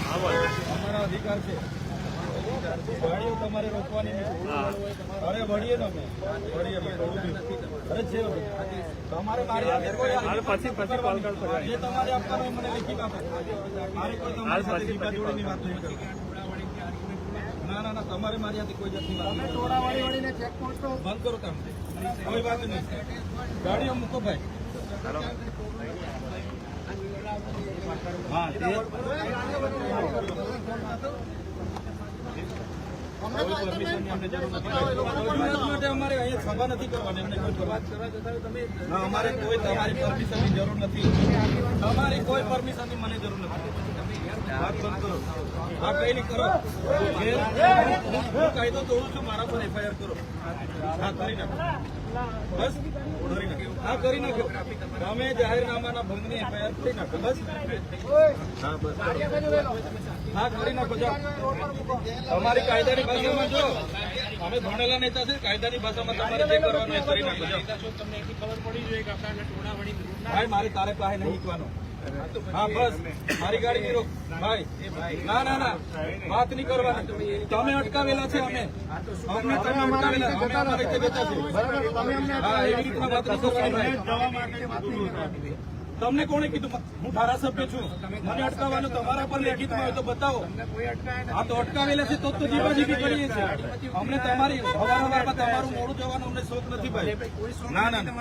અમારા અધિકાર છે. ગાડીઓ તમારે રોકવાની અરે વળીએ થોડું અરે છે તમારે મારી કોઈ હાલ પછી પછી કોલ કર જે તમારે આપવાનું મને લેખિત આપો. મારે કોઈ તમારી સાથે વાત નહીં. ના ના ના તમારે મારી હાથે કોઈ જાતની વાત નહીં કરવી. બંધ કરો તમે કોઈ વાત નહીં. ગાડીઓ મૂકો ભાઈ. અમારે અહીંયા સભા નથી કરવાની એમને કોઈ પરવા- ના, અમારે કોઈ તમારી પરમિશનની જરૂર નથી તમારી કોઈ પરમિશનની મને જરૂર નથી હા નહીં કરો કાયદો તોડું છું મારા પર એફઆઈઆર કરો હા કરી નાખો. બસ. હા કરી નાખો તમે જાહેરનામાના ભંગની એફઆઈઆર કરી નાખો. બસ. હા કરી નાખો તમારી કાયદાની ભાષામાં જો અમે ભણેલા નેતા છે કાયદાની ભાષામાં તમારે જે કરવાનું એ કરી નાખો જાઓ. ભાઈ મારે તારે પાસે નહીં શીખવાનો હા બસ. મારી ગાડી નહીં ભાઈ ના ના ના. વાત નહીં કરવાની. તમે અટકાવેલા છે અમે. અમને તમે અટકાવેલા. અમે અમારી રીતે બેઠા છીએ. હા એવી રીતના વાત નહીં કરવાની. તમને કોણે કીધું? હું ધારાસભ્ય છું. મને અટકાવવાનું તમારા પર લેખિતમાં હોય તો બતાવો. હા તો અટકાવેલા છે, તો તો જીવાજીબી કરીએ છીએ. અમને તમારી હવારમાં તમારું મોડું જવાનું અમને શોખ નથી ભાઈ. ના ના ના.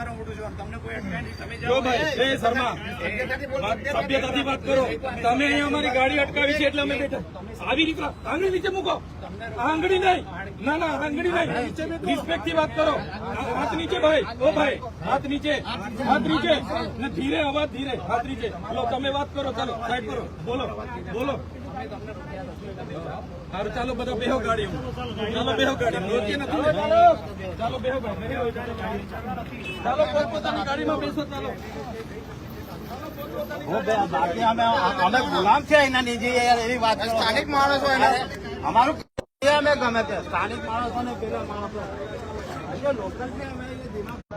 જો ભાઈ, એ શર્મા, સભ્યતાથી વાત કરો. તમે અહીંયા અમારી ગાડી અટકાવી છે એટલે અમે બેઠા. આવી રીતના આંગળી નીચે મૂકો. આંગળી નહીં. ના ના આંગળી નહીં. રિસ્પેક્ટથી વાત કરો. હાથ નીચે ભાઈ. ઓ ભાઈ, હાથ નીચે. હાથ નીચે. ધીરે અવાજ ધીરે ખાતરી છે લો તમે વાત કરો ચાલો સાઈડ કરો. બોલો બોલો. સારું ચાલો બધા બેહો ગાડી ચાલો બેહો ગાડી રોકીએ નથી ચાલો બેહો ગાડી ચાલો પોતપોતાની ગાડીમાં બેસો ચાલો. બાકી અમે અમે ગુલામ છે એના નીચે યાર એવી વાત સ્થાનિક માણસો એના. અમારું અમે ગમે તે સ્થાનિક માણસો ને પેલા માણસો. લોકલ છે અમે એ દિમાગ